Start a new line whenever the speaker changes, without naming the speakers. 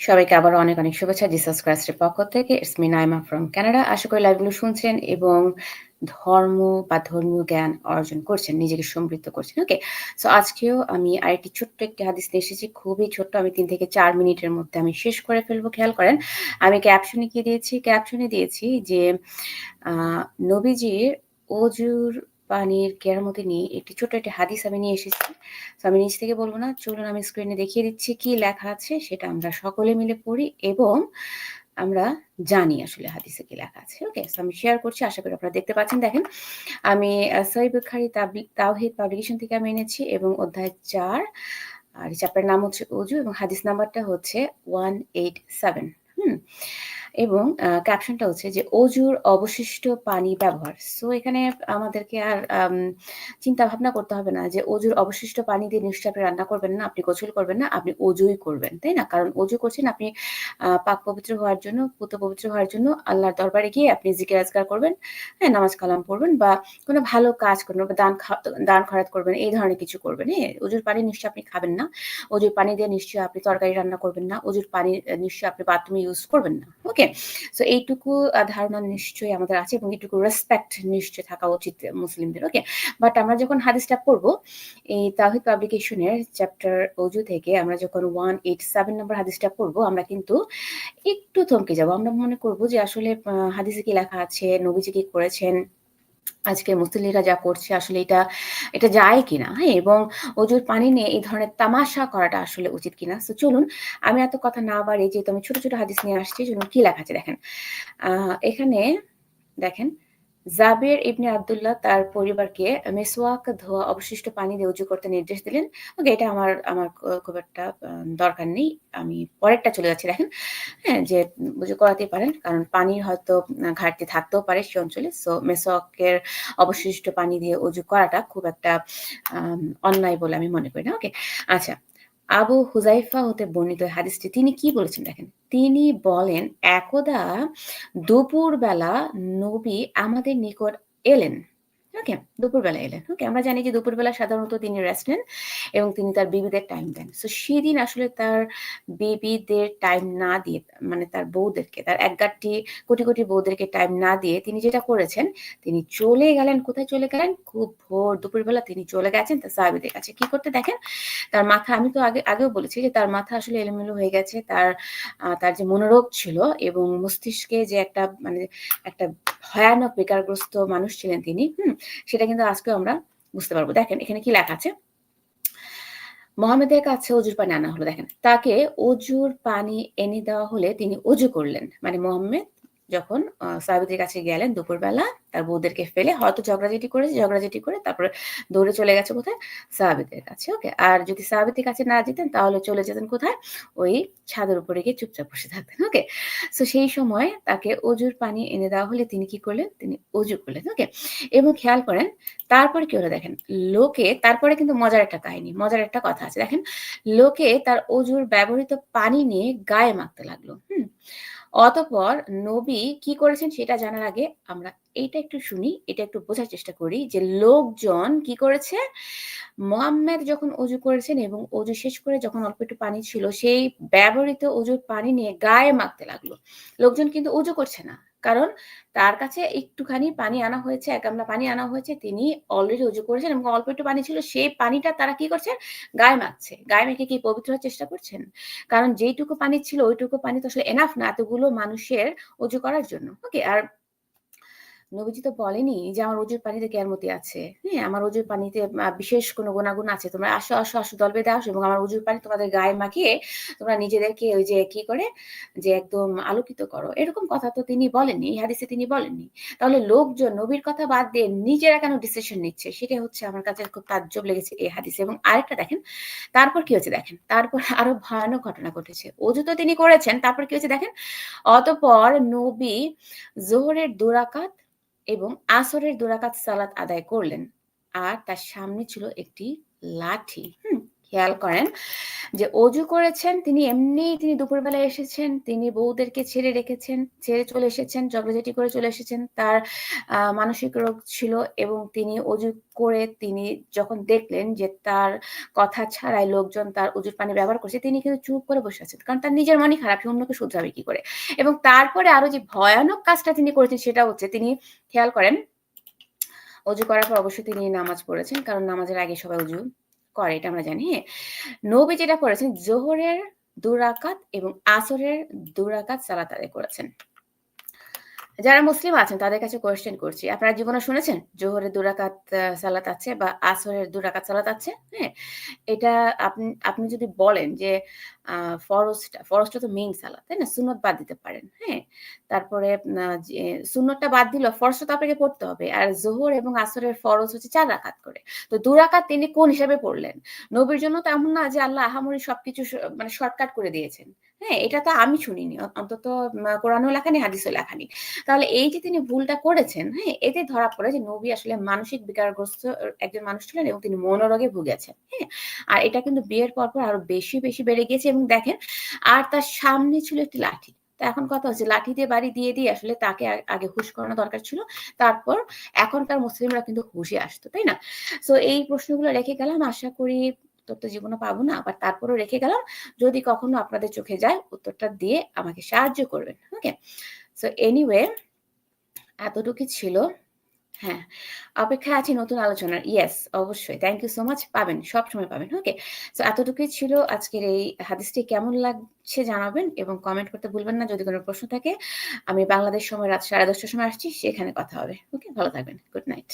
সবাইকে আবারও অনেক, অনেক শুভেচ্ছা জিসাস ক্রাইস্টের পক্ষ থেকে। It's me Naima from Canada. আশা করি লাইভগুলো শুনছেন এবং ধর্ম বা ধর্মীয় জ্ঞান অর্জন করছেন, নিজেকে সমৃদ্ধ করছেন। ওকে? সো আজকেও আমি আরেকটি ছোট্ট একটি হাদিস নিয়ে এসেছি। খুবই ছোট্ট। আমি তিন থেকে চার মিনিটের মধ্যে আমি শেষ করে ফেলব। খেয়াল করেন। আমি ক্যাপশনে কি দিয়েছি? ক্যাপশনে দিয়েছি যে নবীজির অজুর পানির কেরামতি নিয়ে একটি ছোট্ট একটি হাদিস আমি নিয়ে এসেছি। সো আমি নিজ থেকে বলব না। চলুন আমি স্ক্রিনে দেখিয়ে দিচ্ছি কি লেখা আছে, সেটা আমরা সকলে মিলে পড়ি এবং আমরা জানি আসলে হাদিসে কি লেখা আছে। ওকে? আমি শেয়ার করছি। আশা করি আপনারা দেখতে পাচ্ছেন। দেখেন, আমি বুখারী তাবলি, তাওহীদ পাবলিকেশন থেকে আমি এনেছি এবং অধ্যায় চার, আর চ্যাপ্টার নাম হচ্ছে অজু এবং হাদিস নাম্বারটা হচ্ছে 187 হুম? এবং ক্যাপশনটা হচ্ছে যে অজুর অবশিষ্ট পানি ব্যবহার। সো এখানে আমাদেরকে আর চিন্তা ভাবনা করতে হবে না যে অজুর অবশিষ্ট পানি দিয়ে নিশ্চয়ই আপনি রান্না করবেন না, আপনি গোসল করবেন না, আপনি অজুই করবেন। তাই না? কারণ অজু করছেন আপনি পাক পবিত্র হওয়ার জন্য, পুত পবিত্র হওয়ার জন্য আল্লাহর দরবারে গিয়ে আপনি জিকির আজকার করবেন, হ্যাঁ? নামাজ কালাম পড়বেন বা কোনো ভালো কাজ করবেন বা দান দান খয়রাত করবেন, এই ধরনের কিছু করবেন, হ্যাঁ? অজুর পানি নিশ্চয়ই আপনি খাবেন না। অজুর পানি দিয়ে নিশ্চয়ই আপনি তরকারি রান্না করবেন না। অজুর পানি নিশ্চয়ই আপনি বাথরুমে ইউজ করবেন না। ওকে? সো এইটুকু ধারণা নিশ্চয়ই আমাদের আছে এবং এইটুকু রেসপেক্ট নিশ্চয়ই থাকা উচিত মুসলিমদের। ওকে? বাট আমরা যখন হাদিসটা পড়ব, এই তাহিদ পাবলিকেশনের চ্যাপ্টার অজু থেকে আমরা যখন 187 নম্বর হাদিসটা পড়ব, আমরা কিন্তু একটু থমকে যাব। আমরা মনে করব যে আসলে হাদিসে কি লেখা আছে, নবীজি কি করেছেন, আজকের মুসল্লিরা যা করছে আসলে এটা, এটা যায় কিনা, হ্যাঁ? এবং অজুর পানি নিয়ে এই ধরনের তামাশা করাটা আসলে উচিত কিনা। তো চলুন আমি এত কথা না বাড়ি যেহেতু আমি ছোট, ছোট হাদিস নিয়ে আসছি, চলুন কি লেখা আছে দেখেন। এখানে দেখেন জাবের ইবনে আব্দুল্লাহ তার পরিবারকে মিসওয়াক ধোয়া, অবশিষ্ট পানি দিয়ে উজু করতে নির্দেশ দিলেন। ওকে, এটা আমার আমার খুব একটা দরকার নেই। আমি পরেরটা চলে যাচ্ছি, দেখেন। হ্যাঁ? যে উজু করাতেই পারেন। কারণ পানির হয়তো ঘাটতি থাকতেও পারে সে অঞ্চলে। সো মিসওয়াকের অবশিষ্ট পানি দিয়ে উজু করাটা খুব একটা অন্যায় বলে আমি মনে করি না। ওকে? আচ্ছা। আবু হুজাইফা হতে বর্ণিত হাদিসটি তিনি কি বলেছেন দেখেন। তিনি বলেন, "একদা দুপুরবেলা নবী আমাদের নিকট এলেন।" ওকে? দুপুরবেলা এলেন। ওকে? আমরা জানি যে দুপুরবেলা সাধারণত তিনি রেস্ট নেন এবং তিনি তার বিবিদের টাইম দেন। সো সেদিন আসলে তার বিবিদের টাইম না দিয়ে মানে তার বউদেরকে, তার একগাট্টি কোটি, কোটি বউদেরকে টাইম না দিয়ে তিনি যেটা করেছেন, তিনি চলে গেলেন কোথায় চলে গেলেন? খুব ভোর দুপুরবেলা তিনি চলে গেছেন তার সাহাবীদের কাছে। কি করতে দেখেন? তার মাথা আমি তো আগে আগেও বলেছি যে তার মাথা আসলে এলোমেলো হয়ে গেছে। তার তার যে মনোরোগ ছিল এবং মস্তিষ্কে যে একটা মানে একটা ভয়ানক বেকারগ্রস্ত মানুষ ছিলেন তিনি, হুম? সেটা কিন্তু আজকে আমরা বুঝতে পারব দেখেন, এখানে কি লেখা আছে? মোহাম্মদের কাছে অজুর পানি আনা হলো দেখেন। তাকে অজুর পানি এনে দেওয়া হলে তিনি অজু করলেন। মানে মোহাম্মেদ যখন সাহাবীদের কাছে গেলেন দুপুরবেলা তার বউদেরকে ফেলে হয়তো ঝগড়াঝাটি করেছে, ঝগড়াঝাটি করে তারপরে দৌড়ে চলে গেছে কোথায়? সাহাবীদের কাছে। ওকে? আর যদি সাহাবীদের কাছে না যেতেন তাহলে চলে যেতেন কোথায়? ওই ছাদের উপরে গিয়ে চুপচাপ বসে থাকতেন। ওকে? সো সেই সময় তাকে অজুর পানি এনে দেওয়া হলে তিনি কি করলেন? তিনি অজু করলেন। ওকে? এবং খেয়াল করেন তারপরে কি হলো দেখেন। লোকে তারপরে কিন্তু মজার একটা কাহিনী, মজার একটা কথা আছে। দেখেন লোকে তার অজুর ব্যবহৃত পানি নিয়ে গায়ে মাখতে লাগল। হুম? অতঃপর নবী কি করেছেন সেটা জানার আগে আমরা এইটা একটু শুনি, এটা একটু বোঝার চেষ্টা করি যে লোকজন কি করেছে? মোহাম্মদ যখন অজু করেছেন এবং অজু শেষ করে যখন অল্প একটু পানি ছিল সেই ব্যবহৃত অজুর পানি নিয়ে গায়ে মাখতে লাগল। লোকজন কিন্তু অজু করছে না। কারণ তার কাছে একটুখানি পানি আনা হয়েছে, এক গামলা পানি আনা হয়েছে। তিনি অলরেডি উজু করেছেন এবং অল্প একটু পানি ছিল সেই পানিটা তারা কি করছেন গায়ে মাখছে। গায়ে মেখে কি পবিত্র হওয়ার চেষ্টা করছেন? কারণ যেইটুকু পানি ছিল ওইটুকু পানি তো আসলে এনাফ না এতগুলো মানুষের উজু করার জন্য। ওকে? আর নবীজি তো বলেনি যে আমার অজুর পানিতে কেয়ামতি আছে। হ্যাঁ? আমার অজুর পানিতে বিশেষ কোন গুণাগুণ আছে। তোমরা আসো, আসো, আসো দল বেঁধে আসো এবং আমার অজুর পানি তোমাদের গায়ে মাখিয়ে তোমরা নিজেদেরকে ওই যে কি করে? যে একদম আলোকিত করো। এরকম কথা তো তিনি বলেননি। হাদিসে তিনি বলেননি। তাহলে লোকজন নবীর কথা বাদ দিয়ে নিজেরা কেন ডিসিশন নিচ্ছে? সেটা হচ্ছে আমার কাছে খুব তাজ্জব লেগেছে এই হাদিসে এবং আরেকটা দেখেন, তারপর কি হয়েছে দেখেন। তারপর আরও ভয়ানক ঘটনা ঘটেছে। অজু তো তিনি করেছেন। তারপর কি হয়েছে দেখেন। অতঃপর নবী জোহরের ২ রাকাত এবং আসরের দুরাকাত সালাত আদায় করলেন। আর তার সামনে ছিল একটি লাঠি। হুম? খেয়াল করেন যে অজু করেছেন, তিনি এমনি তিনি দুপুরবেলা এসেছেন, তিনি বউদেরকে ছেড়ে রেখেছেন, ছেড়ে চলে এসেছেন, ঝগড়াঝাটি করে চলে এসেছেন, তার মানসিক রোগ ছিল এবং তিনি অজু করে তিনি যখন দেখলেন যে তার কথা ছাড়াই লোকজন তার অজুর পানি ব্যবহার করছে, তিনি কিন্তু চুপ করে বসে আছেন। কারণ তার নিজের মনই খারাপ অন্যকে শুধরাবে কি করে? এবং তারপরে আরও যে ভয়ানক কাজটা তিনি করেছেন সেটা হচ্ছে তিনি খেয়াল করেন, অজু করার পর অবশ্যই তিনি নামাজ পড়েছেন, কারণ নামাজের আগে সবাই অজু করে, এটা আমরা জানি। হ্যাঁ নবী যেটা করেছেন, জোহরের দুরাকাত এবং আসরের দুরাকাত সালাত আদায় করেছেন। যারা মুসলিম আছেন, তাদের কাছে কোয়েশ্চেন করছি। আপনারা জীবনে শুনেছেন? জোহরের দুরাকাত সালাত আছে বা আসরের দুরাকাত সালাত আছে? হ্যাঁ এটা আপনি আপনি যদি বলেন যে ফরজটা ফরজটা তো মেইন সালাত, তাই না? সুন্নত বাদ দিতে পারেন হ্যাঁ? তারপরে সুন্নতটা বাদ দিল, ফরজটা তো আপনাকে পড়তে হবে। আর জোহর এবং আসরের ফরজ হচ্ছে চার রাকাত করে। তো দুরাকাত তিনি কোন হিসাবে পড়লেন? নবীর জন্য তো এমন না যে, আল্লাহ আহামরি সবকিছু মানে শর্টকাট করে দিয়েছেন। হ্যাঁ এটা তো আমি শুনিনি। অন্তত উম, কোরআনও লেখা নেই হাদিসও লেখা নেই। তাহলে এই যে তিনি ভুলটা করেছেন হ্যাঁ এতে ধরা পড়ে যে নবী আসলে মানসিক বিকারগ্রস্ত একজন মানুষ ছিলেন এবং তিনি মনোরোগে ভুগেছেন হ্যাঁ। আর এটা কিন্তু বিয়ের পর পর আরও বেশি বেশি বেড়ে গেছে এবং দেখেন আর তার সামনে ছিল একটি লাঠি। তো এখন কথা হচ্ছে লাঠি দিয়ে বাড়ি দিয়ে দিয়ে আসলে তাকে আগে হুশ করানো দরকার ছিল। তারপর এখনকার মুসলিমরা কিন্তু হুশে আসতো তাই না? তো এই প্রশ্নগুলো রেখে গেলাম। আশা করি উত্তর তো জীবনে পাবো না, আবার তারপরেও রেখে গেলাম। যদি কখনো আপনাদের চোখে যায়, উত্তরটা দিয়ে আমাকে সাহায্য করবেন ওকে সো এনিওয়ে এতটুকু ছিল। হ্যাঁ অপেক্ষা আছি নতুন আলোচনার। ইয়েস অবশ্যই। থ্যাংক ইউ সো মাচ পাবেন সব সময় পাবেন ওকে সো এতটুকুই ছিল আজকের এই হাদিসটি। কেমন লাগছে জানাবেন এবং কমেন্ট করতে ভুলবেন না। যদি কোনো প্রশ্ন থাকে, আমি বাংলাদেশ সময় রাত সাড়ে দশটার সময় আসছি, সেখানে কথা হবে ওকে ভালো থাকবেন। Good night